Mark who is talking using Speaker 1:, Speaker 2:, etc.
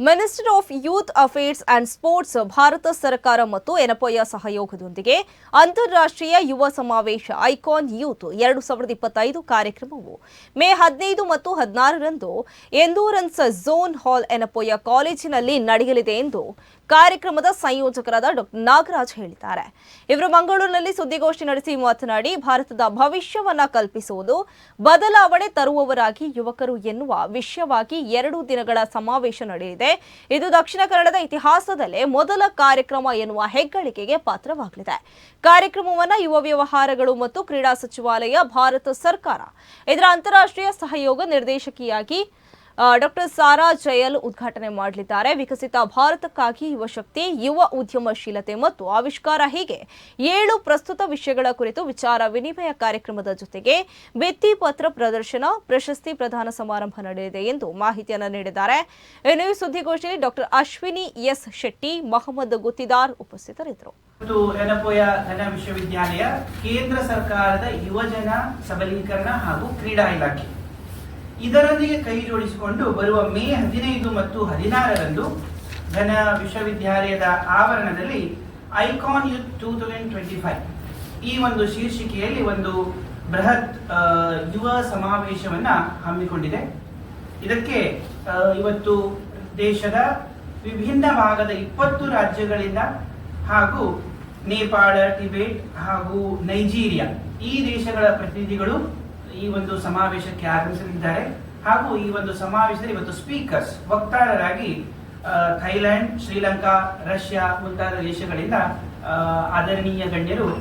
Speaker 1: Minister of youth affairs and sports Bharata ಸರ್ಕಾರ ಮತ್ತು ಎನಪೊಯ ಸಹಯೋಗದೊಂದಿಗೆ ಅಂತಾರಾಷ್ಟ್ರೀಯ ಯುವ ಸಮಾವೇಶ ಐಕಾನ್ ಯೂತ್ ಎರಡು ಸಾವಿರದ ಇಪ್ಪತ್ತೈದು ಕಾರ್ಯಕ್ರಮವು ಮೇ ಹದಿನೈದು ಮತ್ತು ಹದಿನಾರರಂದು ಎಂದೂರನ್ಸ್ ಝೋನ್ ಹಾಲ್ ಎನಪೊಯ ಕಾಲೇಜಿನಲ್ಲಿ ನಡೆಯಲಿದೆ ಎಂದು ಕಾರ್ಯಕ್ರಮದ ಸಂಯೋಜಕರಾದ ಡಾಕ್ಟರ್ ನಾಗರಾಜ್ ಹೇಳಿದ್ದಾರೆ. ಇವರು ಮಂಗಳೂರಿನಲ್ಲಿ ಸುದ್ದಿಗೋಷ್ಠಿ ನಡೆಸಿ ಮಾತನಾಡಿ, ಭಾರತದ ಭವಿಷ್ಯವನ್ನ ಕಲ್ಪಿಸುವುದು ಬದಲಾವಣೆ ತರುವವರಾಗಿ ಯುವಕರು ಎನ್ನುವ ವಿಷಯವಾಗಿ ಎರಡು ದಿನಗಳ ಸಮಾವೇಶ ನಡೆಯಲಿದೆ. ಇದು ದಕ್ಷಿಣ ಕನ್ನಡದ ಇತಿಹಾಸದಲ್ಲೇ ಮೊದಲ ಕಾರ್ಯಕ್ರಮ ಎನ್ನುವ ಹೆಗ್ಗಳಿಕೆಗೆ ಪಾತ್ರವಾಗಲಿದೆ. ಕಾರ್ಯಕ್ರಮವನ್ನು ಯುವ ವ್ಯವಹಾರಗಳು ಮತ್ತು ಕ್ರೀಡಾ ಸಚಿವಾಲಯ, ಭಾರತ ಸರ್ಕಾರ, ಇದರ ಅಂತಾರಾಷ್ಟ್ರೀಯ ಸಹಯೋಗ ನಿರ್ದೇಶಕಿಯಾಗಿ ಡಾಕ್ಟರ್ ಸಾರಾ ಜಯಲ್ ಉದ್ಘಾಟನೆ ಮಾಡಲಿದ್ದಾರೆ. ವಿಕಸಿತ ಭಾರತಕ್ಕಾಗಿ ಯುವ ಶಕ್ತಿ, ಯುವ ಉದ್ಯಮಶೀಲತೆ ಮತ್ತು ಆವಿಷ್ಕಾರ ಹೀಗೆ ಏಳು ಪ್ರಸ್ತುತ ವಿಷಯಗಳ ಕುರಿತು ವಿಚಾರ ವಿನಿಮಯ ಕಾರ್ಯಕ್ರಮದ ಜೊತೆಗೆ ಭಿತ್ತಿ ಪತ್ರ ಪ್ರದರ್ಶನ, ಪ್ರಶಸ್ತಿ ಪ್ರದಾನ ಸಮಾರಂಭ ನಡೆಯಲಿದೆ ಎಂದು ಮಾಹಿತಿಯನ್ನು ನೀಡಿದ್ದಾರೆ. ಇನ್ನು ಸುದ್ದಿಗೋಷ್ಠಿಯಲ್ಲಿ ಡಾಕ್ಟರ್ ಅಶ್ವಿನಿ ಎಸ್ ಶೆಟ್ಟಿ, ಮಹಮ್ಮದ್ ಗುತ್ತಿದಾರ್ ಉಪಸ್ಥಿತರಿದ್ದರು.
Speaker 2: ವಿಶ್ವವಿದ್ಯಾಲಯ, ಕೇಂದ್ರ ಸರ್ಕಾರದ ಯುವಜನ ಸಬಲೀಕರಣ ಹಾಗೂ ಕ್ರೀಡಾ ಇಲಾಖೆ. ಇದರೊಂದಿಗೆ ಕೈ ಜೋಡಿಸಿಕೊಂಡು ಬರುವ ಮೇ ಹದಿನೈದು ಮತ್ತು ಹದಿನಾರರಂದು ಘನ ವಿಶ್ವವಿದ್ಯಾಲಯದ ಆವರಣದಲ್ಲಿ icon youth two thousand twenty five. ಈ ಒಂದು ಶೀರ್ಷಿಕೆಯಲ್ಲಿ ಒಂದು ಬೃಹತ್ ಯುವ ಸಮಾವೇಶವನ್ನ ಹಮ್ಮಿಕೊಂಡಿದೆ. ಇದಕ್ಕೆ ಇವತ್ತು ದೇಶದ ವಿಭಿನ್ನ ಭಾಗದ ಇಪ್ಪತ್ತು ರಾಜ್ಯಗಳಿಂದ ಹಾಗೂ ನೇಪಾಳ, ಟಿಬೆಟ್ ಹಾಗೂ ನೈಜೀರಿಯಾ ಈ ದೇಶಗಳ ಪ್ರತಿನಿಧಿಗಳು ಈ ಒಂದು ಸಮಾವೇಶಕ್ಕೆ ಆಗಮಿಸಲಿದ್ದಾರೆ. ಹಾಗೂ ಈ ಒಂದು ಸಮಾವೇಶದಲ್ಲಿ ಇವತ್ತು ಸ್ಪೀಕರ್ಸ್ ವಕ್ತಾರರಾಗಿ ಥೈಲ್ಯಾಂಡ್, ಶ್ರೀಲಂಕಾ, ರಷ್ಯಾ ಮುಂತಾದ ದೇಶಗಳಿಂದ ಆದರಣೀಯ ಗಣ್ಯರು